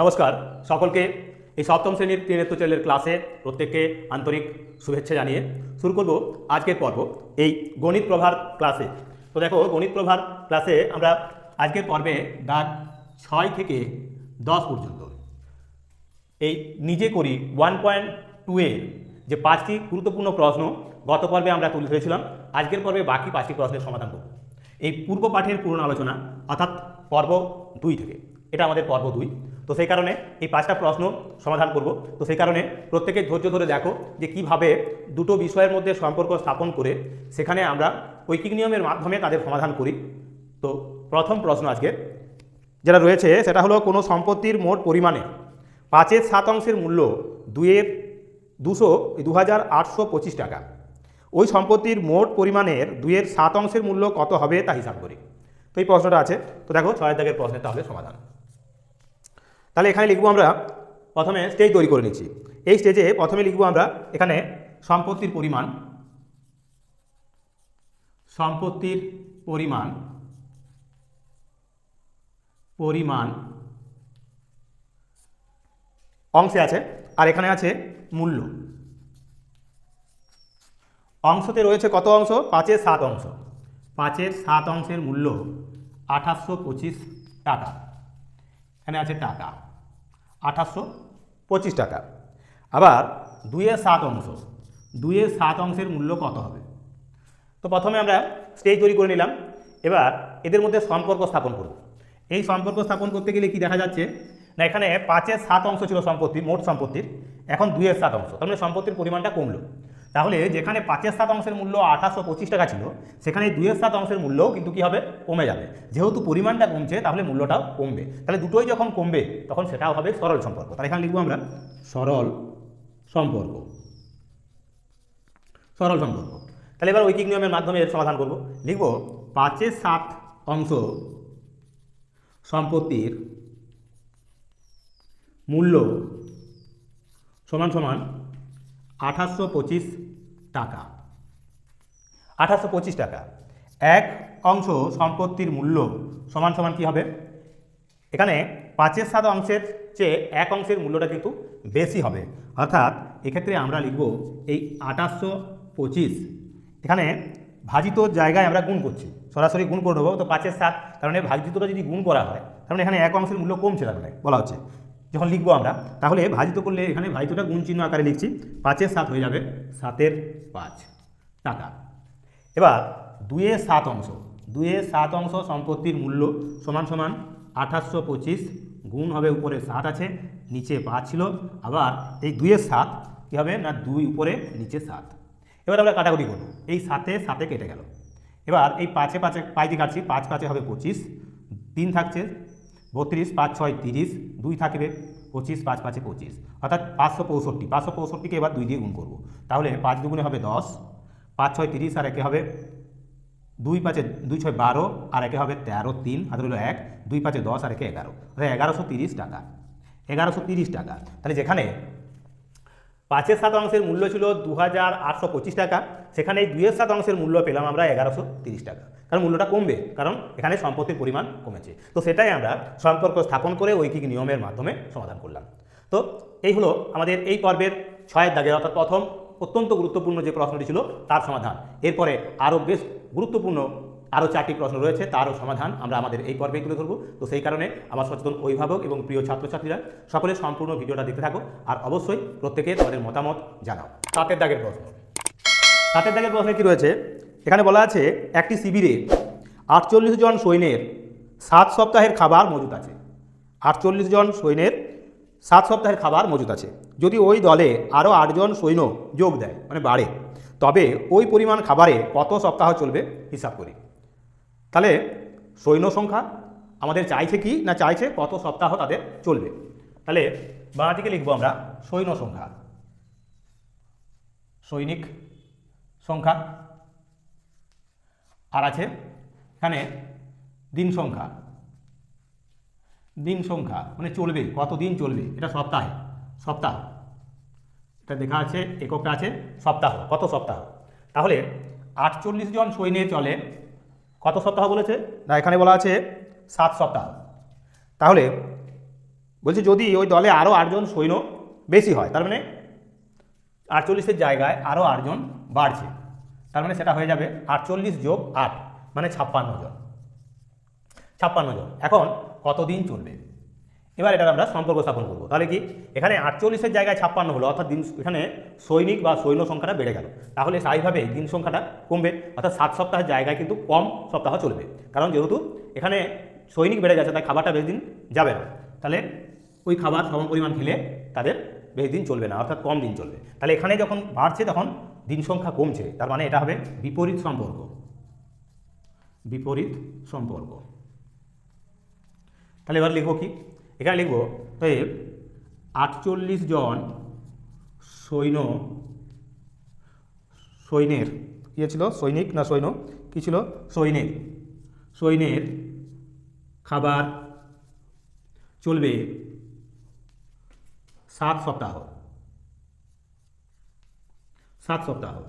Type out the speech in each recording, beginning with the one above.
নমস্কার, সকলকে এই সপ্তম শ্রেণির ত্রিনেত্র চ্যানেলের ক্লাসে প্রত্যেককে আন্তরিক শুভেচ্ছা জানিয়ে শুরু করব আজকের পর্ব, এই গণিত প্রভার ক্লাসে। তো দেখো, গণিত প্রভার ক্লাসে আমরা আজকের পর্বে দাগ ছয় থেকে দশ পর্যন্ত, এই নিজে করি ওয়ান পয়েন্ট টু এর যে পাঁচটি গুরুত্বপূর্ণ প্রশ্ন, গত পর্বে আমরা তুলে ধরেছিলাম, আজকের পর্বে বাকি পাঁচটি প্রশ্নের সমাধান করব। এই পূর্ব পাঠের পুরনো আলোচনা, অর্থাৎ পর্ব দুই থেকে, এটা আমাদের পর্ব দুই। তো সেই কারণে এই পাঁচটা প্রশ্ন সমাধান করব। তো সেই কারণে প্রত্যেকে ধৈর্য ধরে দেখো যে কীভাবে দুটো বিষয়ের মধ্যে সম্পর্ক স্থাপন করে সেখানে আমরা ঐকিক নিয়মের মাধ্যমে তাদের সমাধান করি। তো প্রথম প্রশ্ন আজকে যেটা রয়েছে সেটা হলো কোনো সম্পত্তির মোট পরিমাণে পাঁচের সাত অংশের মূল্য দুইয়ের দুশো দু হাজার আটশো পঁচিশ টাকা। ওই সম্পত্তির মোট পরিমাণের দুইয়ের সাত অংশের মূল্য কত হবে তা হিসাব করি। তো এই প্রশ্নটা আছে। তো দেখো ছয় দাগের প্রশ্নের তাহলে সমাধান। তাহলে এখানে লিখব আমরা প্রথমে স্টেজ তৈরি করে নিচ্ছি। এই স্টেজে প্রথমে লিখব আমরা এখানে সম্পত্তির পরিমাণ সম্পত্তির পরিমাণ পরিমাণ অংশে আছে, আর এখানে আছে মূল্য। অংশতে রয়েছে কত অংশ? পাঁচের সাত অংশ। পাঁচের সাত অংশের মূল্য আঠাশশো টাকা। এখানে আছে টাকা। আঠাশশো পঁচিশ টাকা। আবার দুইয়ের সাত অংশ। দুইয়ের সাত অংশের মূল্য কত হবে? তো প্রথমে আমরা স্টেজ তৈরি করে নিলাম। এবার এদের মধ্যে সম্পর্ক স্থাপন করব। এই সম্পর্ক স্থাপন করতে গেলে কি দেখা যাচ্ছে? না, এখানে পাঁচের সাত অংশ ছিল সম্পত্তি, মোট সম্পত্তির। এখন দুইয়ের সাত অংশ। তার মানে সম্পত্তির পরিমাণটা কমলো। তাহলে যেখানে পাঁচের সাত অংশের মূল্য আঠাশশো পঁচিশ টাকা ছিল, সেখানে দুইয়ের সাত অংশের মূল্যও কিন্তু কী হবে? কমে যাবে। যেহেতু পরিমাণটা কমছে, তাহলে মূল্যটাও কমবে। তাহলে দুটোই যখন কমবে, তখন সেটাও হবে সরল সম্পর্ক। তাহলে এখানে লিখব আমরা সরল সম্পর্ক। সরল সম্পর্ক। তাহলে এবার ঐকিক নিয়মের মাধ্যমে এর সমাধান করব। লিখব, পাঁচের সাত অংশ সম্পত্তির মূল্য সমান সমান আঠাশশো পঁচিশ টাকা। আঠাশশো পঁচিশ টাকা। এক অংশ সম্পত্তির মূল্য সমান সমান কী হবে? এখানে পাঁচের সাত অংশের চেয়ে এক অংশের মূল্যটা কিন্তু বেশি হবে। অর্থাৎ এক্ষেত্রে আমরা লিখব এই আঠাশশো পঁচিশ। এখানে ভাজিত জায়গায় আমরা গুণ করছি। সরাসরি গুণ করে দেবো। তো পাঁচের সাত কারণে ভাজিতটা যদি গুণ করা হয় তাহলে এখানে এক অংশের মূল্য কমছে তার মানে বলা হচ্ছে। যখন লিখব আমরা, তাহলে ভাজিত করলে এখানে ভাজিতটা গুণ চিহ্ন আকারে লিখছি, পাঁচের সাত হয়ে যাবে সাতের পাঁচ টাকা। এবার দুইয়ের সাত অংশ, দুইয়ের সাত অংশ সম্পত্তির মূল্য সমান সমান আঠাশশো পঁচিশ গুণ হবে উপরে সাত আছে, নিচে পাঁচ ছিল, আবার এই দুইয়ের সাত কী হবে না দুই উপরে, নিচে সাত। এবার আমরা কাটাকুটি করব, এই সাতে সাতে কেটে গেল। এবার এই পাঁচে পাঁচে পাই দিয়ে কাটছি, পাঁচ পাঁচে হবে পঁচিশ, তিন থাকছে বত্রিশ, পাঁচ, ছয়, তিরিশ, দুই থাকবে, পঁচিশ, পাঁচ, পাঁচে পঁচিশ। অর্থাৎ পাঁচশো পঁয়ষট্টি। পাঁচশো পঁয়ষট্টিকে এবার দুই দিয়ে গুণ করব। তাহলে পাঁচ দুগুণে হবে দশ, পাঁচ, ছয়, তিরিশ, আর একে হবে দুই পাঁচে, দুই, ছয়, বারো, আর একে হবে তেরো, তিন হাতে হলো এক, দুই পাঁচে দশ, আর একে এগারো। অর্থাৎ এগারোশো তিরিশ টাকা। এগারোশো তিরিশ টাকা। তাহলে যেখানে পাঁচের সাত অংশের মূল্য ছিল দু হাজার আটশো পঁচিশ টাকা। সেখানে এই দুইয়ের সাত অংশের মূল্য পেলাম আমরা এগারোশো টাকা। কারণ মূল্যটা কমবে, কারণ এখানে সম্পত্তির পরিমাণ কমেছে। তো সেটাই আমরা সম্পর্ক স্থাপন করে ঐকিক নিয়মের মাধ্যমে সমাধান করলাম। তো এই হলো আমাদের এই পর্বের ছয়ের দাগের, অর্থাৎ প্রথম অত্যন্ত গুরুত্বপূর্ণ যে প্রশ্নটি ছিল, তার সমাধান। এরপরে আরও বেশ গুরুত্বপূর্ণ আরও চারটি প্রশ্ন রয়েছে, তারও সমাধান আমরা আমাদের এই পর্বেই তুলে ধরবো। তো সেই কারণে আমার সচেতন অভিভাবক এবং প্রিয় ছাত্রছাত্রীরা সকলে সম্পূর্ণ ভিডিওটা দেখতে থাকো আর অবশ্যই প্রত্যেকে তাদের মতামত জানাও। সাতের দাগের প্রশ্ন। সাতের দাগের প্রশ্নে কি রয়েছে? এখানে বলা আছে, একটি শিবিরে আটচল্লিশ জন সৈন্যের সাত সপ্তাহের খাবার মজুত আছে। আটচল্লিশ জন সৈন্যের সাত সপ্তাহের খাবার মজুত আছে। যদি ওই দলে আরও আটজন সৈন্য যোগ দেয় মানে বাড়ে, তবে ওই পরিমাণ খাবারে কত সপ্তাহ চলবে, হিসাব করি। তাহলে সৈন্য সংখ্যা আমাদের চাইছে কি না চাইছে? কত সপ্তাহ তাদের চলবে? তাহলে বাংলাটিকে লিখব আমরা সৈন্য সংখ্যা। সৈনিক সংখ্যা। আর আছে এখানে দিন সংখ্যা। দিন সংখ্যা মানে চলবে, কত দিন চলবে? এটা সপ্তাহে, সপ্তাহ। এটা দেখা আছে, এককটা আছে, সপ্তাহ, কত সপ্তাহ? তাহলে আটচল্লিশ জন সৈন্যে চলে কত সপ্তাহ বলেছে? না, এখানে বলা আছে সাত সপ্তাহ। তাহলে বলছি যদি ওই দলে আরও আটজন সৈন্য বেশি হয়, তার মানে আটচল্লিশের জায়গায় আরও আটজন বাড়ছে, তার মানে সেটা হয়ে যাবে আটচল্লিশ যোগ আট মানে ছাপ্পান্ন জন। ছাপ্পান্ন জন। এখন কতদিন চলবে? এবার এটার আমরা সম্পর্ক স্থাপন করব। তাহলে কি? এখানে আটচল্লিশের জায়গায় ছাপ্পান্ন হলো, অর্থাৎ দিন, এখানে সৈনিক বা সৈন্য সংখ্যাটা বেড়ে গেল। তাহলে স্বাভাবিকভাবে দিন সংখ্যাটা কমবে, অর্থাৎ সাত সপ্তাহের জায়গায় কিন্তু কম সপ্তাহ চলবে। কারণ যেহেতু এখানে সৈনিক বেড়ে গেছে, তাই খাবারটা বেশি দিন যাবে না। তাহলে ওই খাবার সম পরিমাণ খেলে তাদের বেশি দিন চলবে না, অর্থাৎ কম দিন চলবে। তাহলে এখানে যখন বাড়ছে, তখন দিন সংখ্যা কমছে। তার মানে এটা হবে বিপরীত সম্পর্ক। বিপরীত সম্পর্ক। তাহলে এবার লিখব কি? এখানে লিখব তাই আটচল্লিশ জন সৈন্য, সৈন্যের, কী ছিল? সৈনিক না সৈন্য? কী ছিল? সৈনিক সৈন্যের খাবার চলবে সাত সপ্তাহ। সাত সপ্তাহ।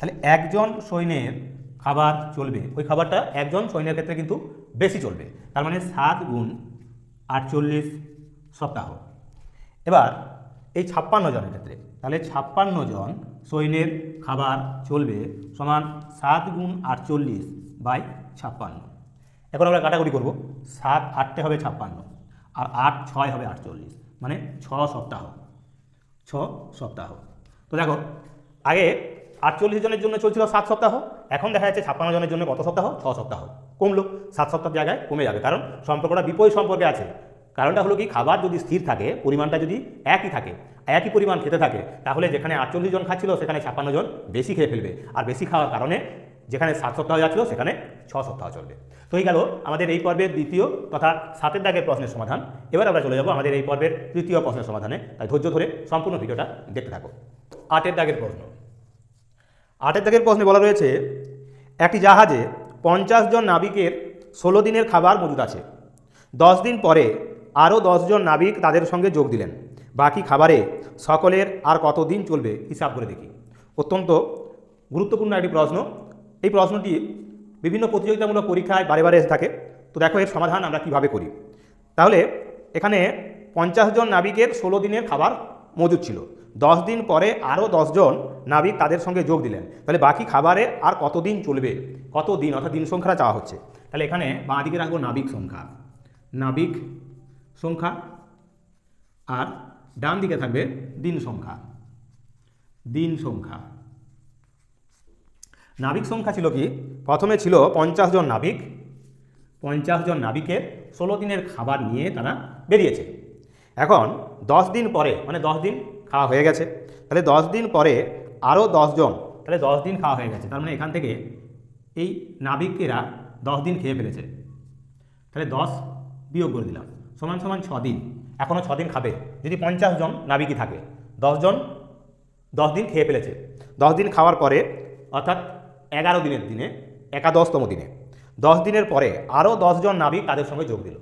তাহলে একজন সৈন্যের খাবার চলবে। ওই খাবারটা একজন সৈন্যের ক্ষেত্রে কিন্তু বেশি চলবে। তার মানে সাত গুণ আটচল্লিশ সপ্তাহ। এবার এই ছাপ্পান্ন জনের ক্ষেত্রে, তাহলে ছাপ্পান্ন জন সৈন্যের খাবার চলবে সমান সাত গুণ আটচল্লিশ বাই ছাপ্পান্ন। এখন আমরা কাটাকুটি করব, সাত আটটে হবে ছাপ্পান্ন আর আট ছয় হবে আটচল্লিশ মানে ছ সপ্তাহ ছ সপ্তাহ। তো দেখো, আগে আটচল্লিশ জনের জন্য চলছিল সাত সপ্তাহ, এখন দেখা যাচ্ছে ছাপ্পান্ন জনের জন্য কত সপ্তাহ, ছ সপ্তাহ। কমলো, সাত সপ্তাহ জায়গায় কমে যাবে, কারণ সম্পর্কটা বিপরীত সম্পর্কে আছে। কারণটা হলো কি, খাবার যদি স্থির থাকে, পরিমাণটা যদি একই থাকে, একই পরিমাণ খেতে থাকে, তাহলে যেখানে আটচল্লিশ জন খাচ্ছিল, সেখানে ছাপ্পান্ন জন বেশি খেয়ে ফেলবে। আর বেশি খাওয়ার কারণে যেখানে সাত সপ্তাহ যাচ্ছিল, সেখানে ছ সপ্তাহ চলবে। তো এই গেল আমাদের এই পর্বের দ্বিতীয় তথা সাতের দাগের প্রশ্নের সমাধান। এবার আমরা চলে যাব আমাদের এই পর্বের তৃতীয় প্রশ্নের সমাধানে। তাই ধৈর্য ধরে সম্পূর্ণ ভিডিওটা দেখতে থাকো। আটের দাগের প্রশ্ন। আটের দাগের প্রশ্নে বলা রয়েছে, একটি জাহাজে পঞ্চাশ জন নাবিকের ষোলো দিনের খাবার মজুদ আছে। দশ দিন পরে আরও জন নাবিক তাদের সঙ্গে যোগ দিলেন। বাকি খাবারে সকলের আর কতদিন চলবে হিসাব করে দেখি। অত্যন্ত গুরুত্বপূর্ণ একটি প্রশ্ন। এই প্রশ্নটি বিভিন্ন প্রতিযোগিতামূলক পরীক্ষায় বারে বারে এসে থাকে। তো দেখো এর সমাধান আমরা কীভাবে করি। তাহলে এখানে পঞ্চাশ জন নাবিকের ষোলো দিনের খাবার মজুদ ছিল। দশ দিন পরে আরও জন নাবিক তাদের সঙ্গে যোগ দিলেন। তাহলে বাকি খাবারে আর কতদিন চলবে? কত দিন অর্থাৎ দিন সংখ্যাটা চাওয়া হচ্ছে। তাহলে এখানে বাঁ দিকে রাখব নাবিক সংখ্যা। নাবিক সংখ্যা আর ডান দিকে থাকবে দিন সংখ্যা। দিন সংখ্যা। নাবিক সংখ্যা ছিল কি? প্রথমে ছিল পঞ্চাশ জন নাবিক। পঞ্চাশ জন নাবিকের ষোলো দিনের খাবার নিয়ে তারা বেরিয়েছে। এখন দশ দিন পরে মানে দশ দিন খাওয়া হয়ে গেছে। তাহলে দশ দিন পরে আরও জন, তাহলে দশ দিন খাওয়া হয়ে গেছে। তার মানে এখান থেকে এই নাবিকেরা দশ দিন খেয়ে ফেলেছে। তাহলে দশ বিয়োগ করে দিলাম, সমান সমান ছ দিন। এখনও ছ দিন খাবে। যদি পঞ্চাশ জন নাবিকই থাকে দশজন দশ দিন খেয়ে ফেলেছে। দশ দিন খাওয়ার পরে, অর্থাৎ এগারো দিনের দিনে, একাদশতম দিনে, দশ দিনের পরে আরও দশজন নাবিক তাদের সঙ্গে যোগ দিল।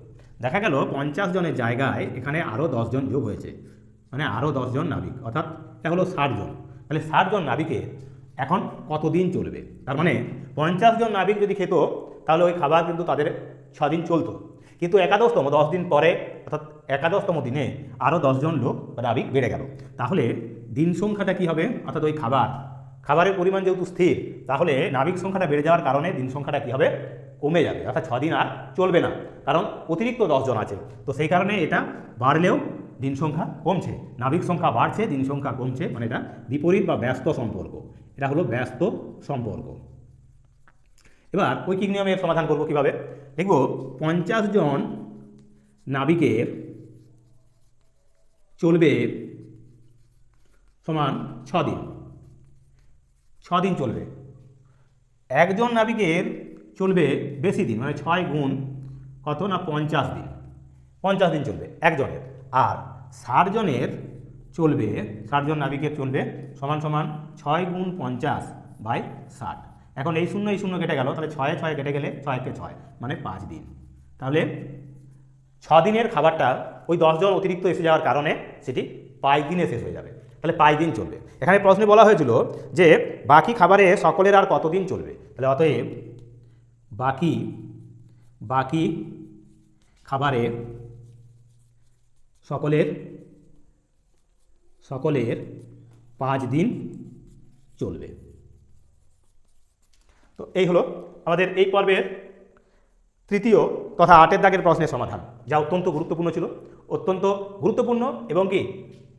দেখা গেল পঞ্চাশ জনের জায়গায় এখানে আরও দশজন যোগ হয়েছে। মানে আরও দশজন নাবিক, অর্থাৎ এটা হলো ষাটজন তাহলে ষাটজন নাবিকে এখন কতদিন চলবে? তার মানে পঞ্চাশ জন নাবিক যদি খেত, তাহলে ওই খাবার কিন্তু তাদের ছদিন চলতো। কিন্তু একাদশতম দশ দিন পরে, অর্থাৎ একাদশতম দিনে আরও দশজন লোক নাবিক বেড়ে গেল। তাহলে দিন সংখ্যাটা কী হবে? অর্থাৎ ওই খাবার। খাবারের পরিমাণ যেহেতু স্থির, তাহলে নাবিক সংখ্যাটা বেড়ে যাওয়ার কারণে দিন সংখ্যাটা কী হবে? কমে যাবে। অর্থাৎ ছদিন আর চলবে না। কারণ অতিরিক্ত দশজন আছে। তো সেই কারণে এটা বাড়লেও দিন সংখ্যা কমছে, নাবিক সংখ্যা বাড়ছে, দিন সংখ্যা কমছে মানে এটা বিপরীত বা ব্যস্ত সম্পর্ক। এটা হলো ব্যস্ত সম্পর্ক। এবার ঐকিক নিয়মের সমাধান করব কীভাবে? দেখব, পঞ্চাশ জন নাবিকের চলবে সমান ছ দিন ছ দিন চলবে। একজন নাবিকের চলবে বেশি দিন মানে ছয় গুণ কত না পঞ্চাশ দিন? পঞ্চাশ দিন চলবে, একজনের। আর ষাট জনের চলবে ষাটজন নাবিকের চলবে সমান সমান ছয় গুণ পঞ্চাশ বাই ষাট। এখন এই শূন্য এই শূন্য কেটে গেল, তাহলে ছয়ে ছয় কেটে গেলে ছয়কে ছয় মানে পাঁচ দিন। তাহলে ছ দিনের খাবারটা ওই দশজন অতিরিক্ত এসে যাওয়ার কারণে সেটি পাঁচ দিনে শেষ হয়ে যাবে। তাহলে পাঁচ দিন চলবে। এখানে প্রশ্নে বলা হয়েছিল যে বাকি খাবারে সকলের আর কতদিন চলবে? তাহলে অতএব বাকি বাকি খাবারে সকলের সকলের পাঁচ দিন চলবে। তো এই হলো আমাদের এই পর্বের তৃতীয় তথা আটের দাগের প্রশ্নের সমাধান, যা অত্যন্ত গুরুত্বপূর্ণ ছিল। অত্যন্ত গুরুত্বপূর্ণ এবং কি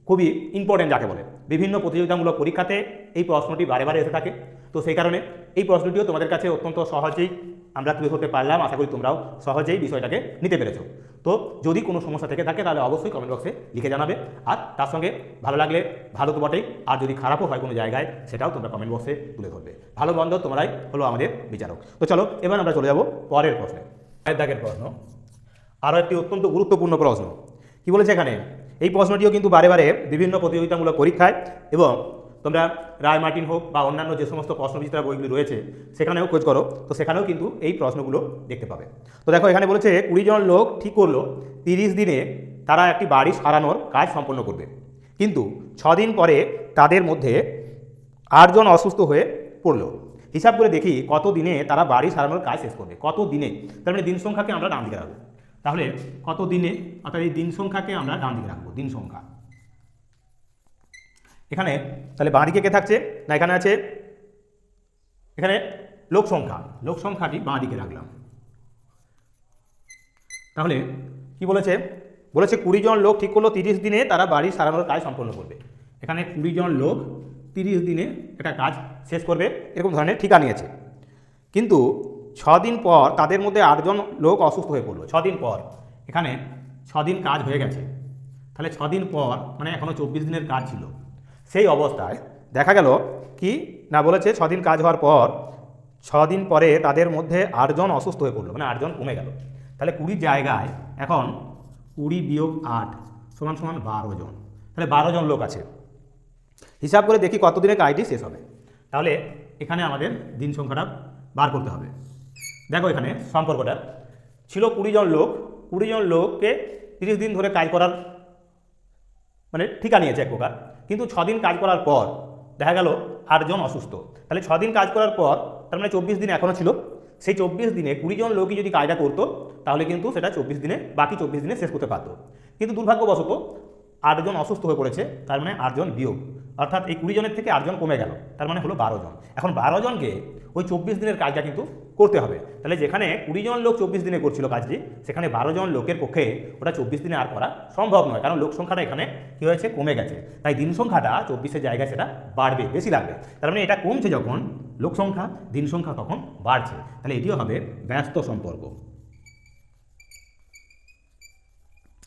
খুবই ইম্পর্টেন্ট যাকে বলে। বিভিন্ন প্রতিযোগিতামূলক পরীক্ষাতে এই প্রশ্নটি বারে বারে এসে থাকে। তো সেই কারণে এই প্রশ্নটিও তোমাদের কাছে অত্যন্ত সহজেই আমরা তুলে ধরতে পারলাম। আশা করি তোমরাও সহজেই বিষয়টাকে নিতে পেরেছ। তো যদি কোনো সমস্যা থেকে থাকে তাহলে অবশ্যই কমেন্ট বক্সে লিখে জানাবে। আর তার সঙ্গে ভালো লাগলে ভালো তো বটেই। আর যদি খারাপও হয় কোনো জায়গায় সেটাও তোমরা কমেন্ট বক্সে তুলে ধরবে। ভালো বন্ধ তোমরাই হলো আমাদের বিচারক। তো চলো এবার আমরা চলে যাব পরের প্রশ্নে। দাগের প্রশ্ন। আরও একটি অত্যন্ত গুরুত্বপূর্ণ প্রশ্ন। কি বলেছে এখানে? এই প্রশ্নটিও কিন্তু বারে বারে বিভিন্ন প্রতিযোগিতামূলক পরীক্ষায় এবং তোমরা রায় মার্টিন হোক বা অন্যান্য যে সমস্ত প্রশ্ন বিচিত্রা বইগুলি রয়েছে, সেখানেও খোঁজ করো। তো সেখানেও কিন্তু এই প্রশ্নগুলো দেখতে পাবে। তো দেখো, এখানে বলেছে কুড়ি জন লোক ঠিক করল, তিরিশ দিনে তারা একটি বাড়ি সারানোর কাজ সম্পন্ন করবে। কিন্তু ছদিন পরে তাদের মধ্যে আটজন অসুস্থ হয়ে পড়ল। হিসাব করে দেখি কত দিনে তারা বাড়ি সারানোর কাজ শেষ করবে। কত দিনে? তার মানে দিন সংখ্যাকে আমরা নাম দিকে রাখব। তাহলে কত দিনে অর্থাৎ এই দিন সংখ্যাকে আমরা ডান দিকে রাখব, দিন সংখ্যা। এখানে, তাহলে বাঁ দিকে কে থাকছে? না এখানে আছে? এখানে লোক সংখ্যা, লোক সংখ্যাটি বাঁ দিকে রাখলাম। তাহলে কি বলেছে? বলেছে কুড়ি জন লোক ঠিক করল তিরিশ দিনে তারা বাড়ি সারানোর কাজ সম্পন্ন করবে। এখানে কুড়ি জন লোক তিরিশ দিনে একটা কাজ শেষ করবে, এরকম ধরনের ঠিকা নিয়েছে কিন্তু দিন পর তাদের মধ্যে আটজন লোক অসুস্থ হয়ে পড়ল, ছদিন পর। এখানে দিন কাজ হয়ে গেছে। তাহলে ছদিন পর মানে এখনও চব্বিশ দিনের কাজ ছিল। সেই অবস্থায় দেখা গেল কি না বলেছে দিন কাজ হওয়ার পর দিন পরে তাদের মধ্যে আটজন অসুস্থ হয়ে পড়ল মানে আটজন কমে গেল। তাহলে কুড়ির জায়গায় এখন কুড়ি বিয়োগ আট সমান সমান বারো জন। তাহলে বারো জন লোক আছে। হিসাব করে দেখি কত দিনে কাজটি শেষ হবে। তাহলে এখানে আমাদের দিন সংখ্যাটা বার করতে হবে। দেখো এখানে সম্পর্কটা। ছিল কুড়ি জন লোক। কুড়ি জন লোককে তিরিশ দিন ধরে কাজ করার মানে ঠিকা নিয়েছে এক প্রকার। কিন্তু ছদিন কাজ করার পর দেখা গেল আটজন অসুস্থ। তাহলে ছদিন কাজ করার পর তার মানে চব্বিশ দিন এখনও ছিল। সেই চব্বিশ দিনে কুড়ি জন লোকই যদি কাজটা করতো, তাহলে কিন্তু সেটা চব্বিশ দিনে, বাকি চব্বিশ দিনে শেষ করতে পারতো। কিন্তু দুর্ভাগ্যবশত আটজন অসুস্থ হয়ে পড়েছে, তার মানে আটজন বিয়োগ। অর্থাৎ এই কুড়ি জনের থেকে আটজন কমে গেল, তার মানে হলো বারো জন। এখন বারো জনকে ওই চব্বিশ দিনের কাজটা কিন্তু করতে হবে। তাহলে যেখানে কুড়ি জন লোক চব্বিশ দিনে করছিল কাজটি, সেখানে বারো জন লোকের পক্ষে ওটা চব্বিশ দিনে আর করা সম্ভব নয়, কারণ লোক সংখ্যাটা এখানে কী হয়েছে? কমে গেছে। তাই দিন সংখ্যাটা চব্বিশের জায়গায় সেটা বাড়বে, বেশি লাগবে। তার মানে এটা কমছে যখন লোক সংখ্যা, দিন সংখ্যা তখন বাড়ছে। তাহলে এটিও হবে ব্যস্ত সম্পর্ক।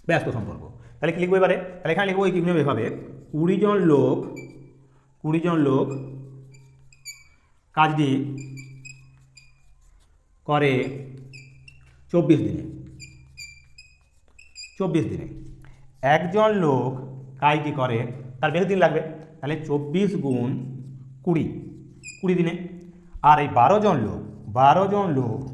ব্যস্ত সম্পর্ক। তাহলে কি লিখব এবারে? তাহলে এখানে লিখব কীভাবে এভাবে, কুড়ি জন লোক, কুড়ি জন লোক কাজটি করে চব্বিশ দিনে। চব্বিশ দিনে। একজন লোক কাজটি করে, তার বেশি দিন লাগবে। তাহলে চব্বিশ গুণ কুড়ি কুড়ি দিনে। আর এই বারো জন লোক, বারো জন লোক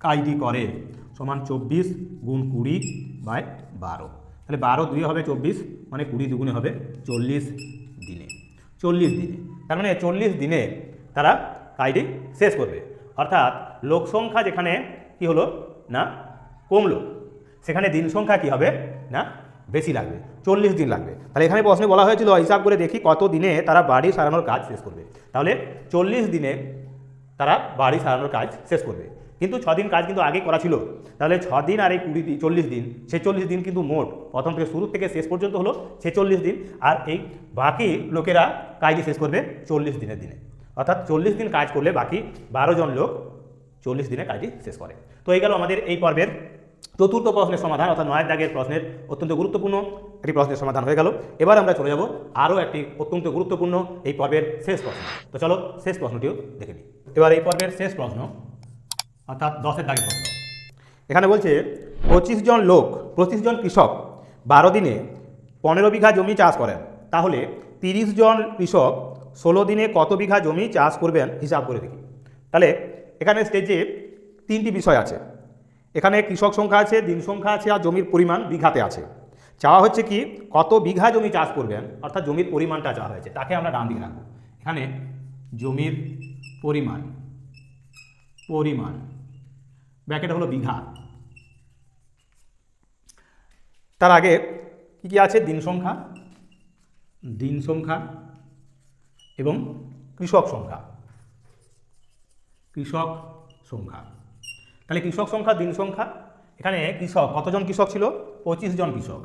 কাজটি করে সমান চব্বিশ গুণ কুড়ি বাই বারো। তাহলে বারো দুই হবে চব্বিশ মানে কুড়ি দুগুণে হবে চল্লিশ দিনে। চল্লিশ দিনে। তার মানে চল্লিশ দিনে তারা কাজটি শেষ করবে। অর্থাৎ লোক সংখ্যা যেখানে কি হলো না কমলো, সেখানে দিন সংখ্যা কি হবে না বেশি লাগবে, চল্লিশ দিন লাগবে। তাহলে এখানে প্রশ্নে বলা হয়েছিল, হিসাব করে দেখি কত দিনে তারা বাড়ি সারানোর কাজ শেষ করবে। তাহলে চল্লিশ দিনে তারা বাড়ি সারানোর কাজ শেষ করবে। কিন্তু দিন কাজ কিন্তু আগে করা ছিল। তাহলে দিন আর এই কুড়ি চল্লিশ দিন, ছেচল্লিশ দিন কিন্তু মোট। প্রথম থেকে শুরু থেকে শেষ পর্যন্ত হলো ছেচল্লিশ দিন। আর এই বাকি লোকেরা কাজটি শেষ করবে চল্লিশ দিনের দিনে। অর্থাৎ চল্লিশ দিন কাজ করলে বাকি বারো জন লোক চল্লিশ দিনে কাজটি শেষ করে। তো এই গেল আমাদের এই পর্বের চতুর্থ প্রশ্নের সমাধান, অর্থাৎ নয়ের দাগের প্রশ্নের অত্যন্ত গুরুত্বপূর্ণ একটি প্রশ্নের সমাধান হয়ে গেল। এবার আমরা চলে যাব আরও একটি অত্যন্ত গুরুত্বপূর্ণ এই পর্বের শেষ প্রশ্ন। তো চলো শেষ প্রশ্নটিও দেখে নিই। এবার এই পর্বের শেষ প্রশ্ন অর্থাৎ দশের দাগের প্রশ্ন। এখানে বলছে, পঁচিশ জন লোক, পঁচিশ জন কৃষক বারো দিনে পনেরো বিঘা জমি চাষ করেন। তাহলে তিরিশ জন কৃষক ষোলো দিনে কত বিঘা জমি চাষ করবেন? হিসাব করে দেখি। তাহলে এখানে স্টেজে তিনটি বিষয় আছে। এখানে কৃষক সংখ্যা আছে, দিন সংখ্যা আছে, আর জমির পরিমাণ বিঘাতে আছে। চাওয়া হচ্ছে কি, কত বিঘা জমি চাষ করবেন? অর্থাৎ জমির পরিমাণটা চাওয়া হয়েছে। তাকে আমরা ডান দিকে রাখব। এখানে জমির পরিমাণ পরিমাণ ব্র্যাকেট হলো বিঘা। তার আগে কী কী আছে? দিন সংখ্যা দিন সংখ্যা এবং কৃষক সংখ্যা। কৃষক সংখ্যা। তাহলে কৃষক সংখ্যা, দিন সংখ্যা, এখানে কৃষক, কতজন কৃষক ছিল? পঁচিশ জন কৃষক।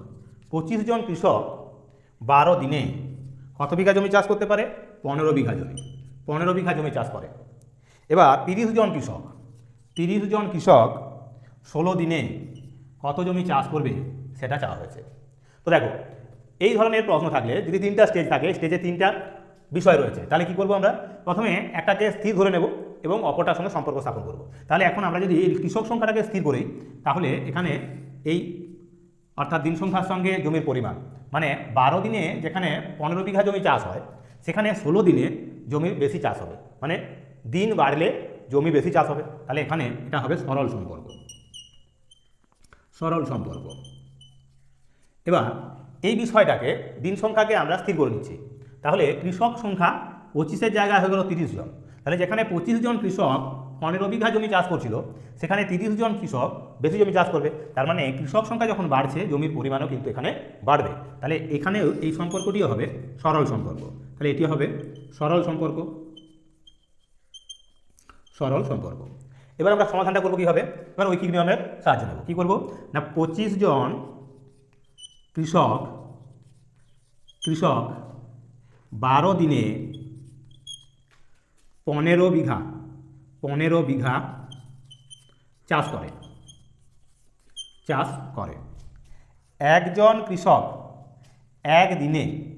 পঁচিশ জন কৃষক বারো দিনে কত বিঘা জমি চাষ করতে পারে? পনেরো বিঘা জমি। পনেরো বিঘা জমি চাষ করে। এবার তিরিশ জন কৃষক। তিরিশ জন কৃষক ষোলো দিনে কত জমি চাষ করবে সেটা চাওয়া হয়েছে। তো দেখো, এই ধরনের প্রশ্ন থাকলে, যদি তিনটা স্টেজ থাকে স্টেজে তিনটা বিষয় রয়েছে, তাহলে কি করব আমরা? প্রথমে একটাকে স্থির ধরে নেব এবং অপরটার সঙ্গে সম্পর্ক স্থাপন করব। তাহলে এখন আমরা যদি এই কৃষক সংখ্যাটাকে স্থির করি, তাহলে এখানে এই অর্থাৎ দিন সংখ্যার সঙ্গে জমির পরিমাণ মানে বারো দিনে যেখানে পনেরো বিঘা জমি চাষ হয়, সেখানে ষোলো দিনে জমি বেশি চাষ হবে। মানে দিন বাড়লে জমি বেশি চাষ হবে, তাহলে এখানে এটা হবে সরল সম্পর্ক। সরল সম্পর্ক। এবার এই বিষয়টাকে দিন সংখ্যাকে আমরা স্থির করে নিচ্ছি। তাহলে কৃষক সংখ্যা পঁচিশের জায়গায় হয়ে গেল তিরিশ জন। তাহলে যেখানে পঁচিশ জন কৃষক পনেরো বিঘা জমি চাষ করছিল, সেখানে তিরিশ জন কৃষক বেশি জমি চাষ করবে। তার মানে কৃষক সংখ্যা যখন বাড়ছে, জমির পরিমাণও কিন্তু এখানে বাড়বে। তাহলে এখানেও এই সম্পর্কটিও হবে সরল সম্পর্ক। তাহলে এটি হবে সরল সম্পর্ক। সরল সম্পর্ক এবার আমরা সমাধানটা করব কী হবে এবার ঐকিক নিয়মের সাহায্য নেব। কী করব? না, পঁচিশ জন কৃষক কৃষক বারো দিনে পনেরো বিঘা পনেরো বিঘা চাষ করে। চাষ করে। একজন কৃষক এক দিনে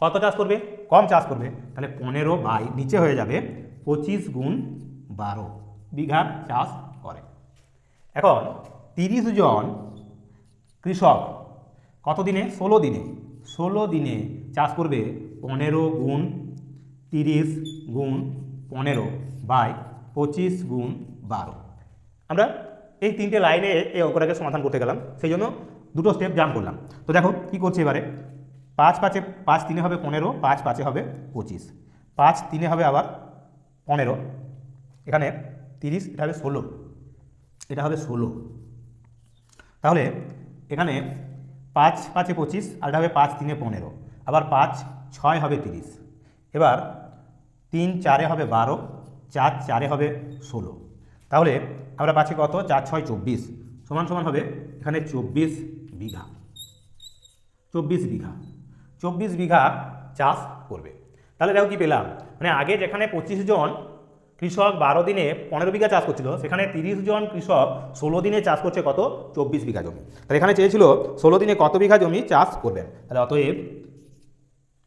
কত চাষ করবে? কম চাষ করবে। তাহলে পনেরো বাই, নিচে হয়ে যাবে পঁচিশ গুণ বারো বিঘা চাষ করে। এখন তিরিশ জন কৃষক কত দিনে ষোলো দিনে। ষোলো দিনে চাষ করবে পনেরো গুণ তিরিশ গুণ পনেরো বাই পঁচিশ গুণ বারো। আমরা এই তিনটে লাইনে এই অঙ্কটাকে সমাধান করতে গেলাম, সেই জন্য দুটো স্টেপ জাম্প করলাম। তো দেখো কী করছে এবারে? পাঁচ পাঁচে, পাঁচ তিনে হবে পনেরো, পাঁচ পাঁচে হবে পঁচিশ। পাঁচ তিনে হবে আবার পনেরো। এখানে তিরিশ, এটা হবে ষোলো। এটা হবে ষোলো। তাহলে এখানে পাঁচ, পাঁচে পঁচিশ, আর এটা হবে পাঁচ, তিনে পনেরো। আবার পাঁচ, ছয় হবে তিরিশ। এবার তিন, চারে হবে বারো, চার, চারে হবে ষোলো। তাহলে আমরা পাচ্ছি কত? চার, ছয়, চব্বিশ। সমান সমান হবে এখানে চব্বিশ বিঘা। চব্বিশ বিঘা। চব্বিশ বিঘা চাষ করবে। তাহলে দেখো কি পেলাম। মানে আগে যেখানে পঁচিশ জন কৃষক বারো দিনে পনেরো বিঘা চাষ করছিল, সেখানে তিরিশ জন কৃষক ষোলো দিনে চাষ করছে কত? চব্বিশ বিঘা জমি। তাহলে এখানে চেয়েছিল ষোলো দিনে কত বিঘা জমি চাষ করবেন? তাহলে অতএব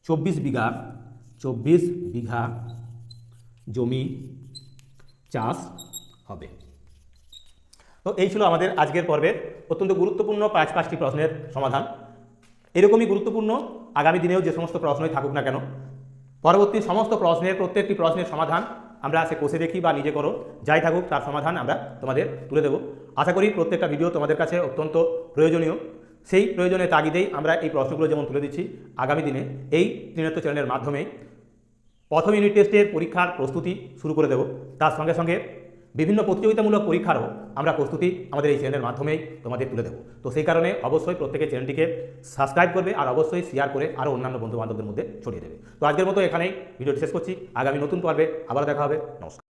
চব্বিশ বিঘা চব্বিশ বিঘা জমি চাষ হবে। তো এই ছিল আমাদের আজকের পর্বের অত্যন্ত গুরুত্বপূর্ণ পাঁচ পাঁচটি প্রশ্নের সমাধান। এরকমই গুরুত্বপূর্ণ আগামী দিনেও যে সমস্ত প্রশ্নই থাকুক না কেন, পরবর্তী সমস্ত প্রশ্নের, প্রত্যেকটি প্রশ্নের সমাধান আমরা সে কষে দেখি বা নিজে করো, যাই থাকুক তার সমাধান আমরা তোমাদের তুলে দেব। আশা করি প্রত্যেকটা ভিডিও তোমাদের কাছে অত্যন্ত প্রয়োজনীয়। সেই প্রয়োজনের তাগিদেই আমরা এই প্রশ্নগুলো যেমন তুলে দিচ্ছি আগামী দিনে এই তৃণত্ব চ্যানেলের মাধ্যমে প্রথম ইউনিট টেস্টের পরীক্ষার প্রস্তুতি শুরু করে দেব। তার সঙ্গে সঙ্গে বিভিন্ন প্রতিযোগিতামূলক পরীক্ষারও আমরা প্রস্তুতি আমাদের এই চ্যানেলের মাধ্যমেই তোমাদের তুলে দেবো। তো সেই কারণে অবশ্যই প্রত্যেকে চ্যানেলটিকে সাবস্ক্রাইব করবে আর অবশ্যই শেয়ার করে আরও অন্যান্য বন্ধু বান্ধবদের মধ্যে ছড়িয়ে দেবে। তো আজকের মতো এখানেই ভিডিওটি শেষ করছি। আগামী নতুন পর্বে আবার দেখা হবে। নমস্কার।